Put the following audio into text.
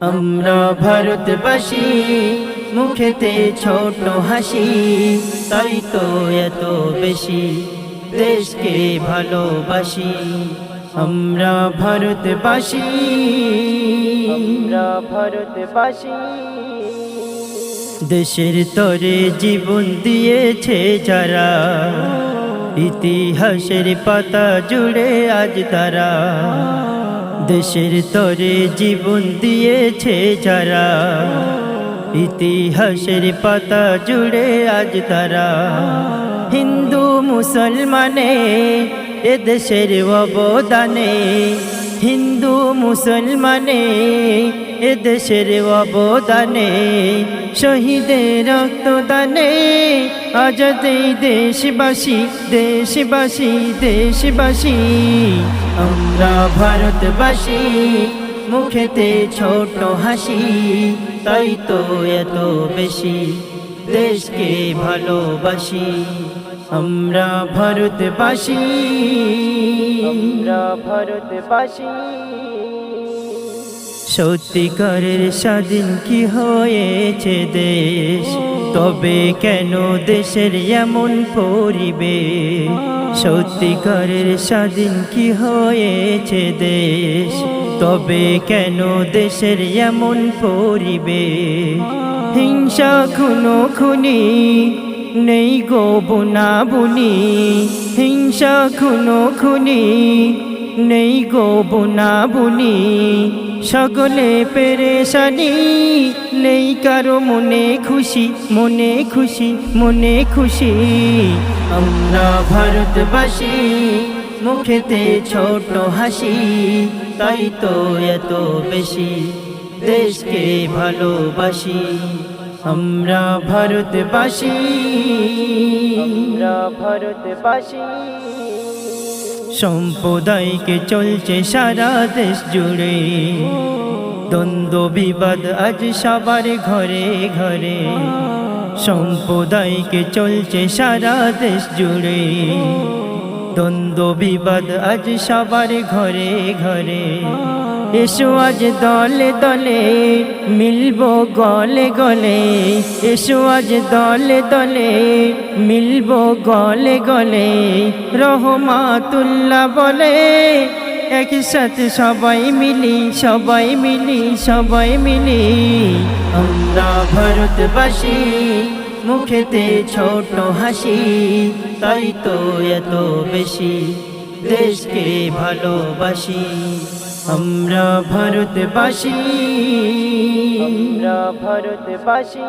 আমরা ভারতবাসী মুখেতে ছোট হাসি তাই তো এত বেশি দেশকে ভালোবাসি। আমরা ভারতবাসী আমরা ভারতবাসী দেশের তরে জীবন দিয়েছে যারা ইতিহাসের পাতা জুড়ে আজ তারা। দেশের তরে জীবন দিয়েছে যারা। ইতিহাসের পাতা জুড়ে আজ তারা। হিন্দু, মুসলমানে এ দেশের অবদানে হিন্দু মুসলমানে, এ দেশের অবদানে, শহীদের রক্তদানে আজাদ এই দেশবাসী দেশবাসী দেশবাসী, আমরা ভারতবাসী, মুখেতে ছোট হাসি, তাই তো এত বেশি, দেশকে ভালোবাসি। আমরা ভারতবাসী। আমরা ভারতবাসী। সত্যিকারের স্বাধীন কি হয়েছে দেশ? তবে কেন দেশের এমন পরিবেশ? সত্যিকারের স্বাধীন কি হয়েছে দেশ? তবে কেন দেশের এমন পরিবেশ? হিংসা খুনো খুনি নেই গো বোনা বুনি হিংসা খুনো খুনি, নেই গো বোনা বুনি সকলে পেরেশানি, নেই কারও মনে খুশি মনে খুশি মনে খুশি। আমরা ভারতবাসী, মুখেতে ছোট হাসি, তাই তো এত বেশি, দেশকে ভালোবাসি। আমরা ভারতবাসী। আমরা ভারতবাসী। সম্প্রদায়কে চলছে সারা দেশ জুড়ে। দ্বন্দ্ব বিবাদ আজ সবার ঘরে ঘরে। সম্প্রদায়কে চলছে সারা দেশ জুড়ে। দ্বন্দ্ব বিবাদ আজ সবার ঘরে ঘরে। এসো আজ দলে দলে মিলবো গলে গলে। এসো আজ দলে দলে মিলবো গলে গলে। রহমাতুল্লাহ বলে, একসাথে সবাই মিলি সবাই মিলি সবাই মিলি। আমরা ভারতবাসী, মুখেতে ছোট হাসি, তাই তো এত বেশি দেশকে ভালোবাসি। আমরা ভারতবাসী। আমরা ভারতবাসী।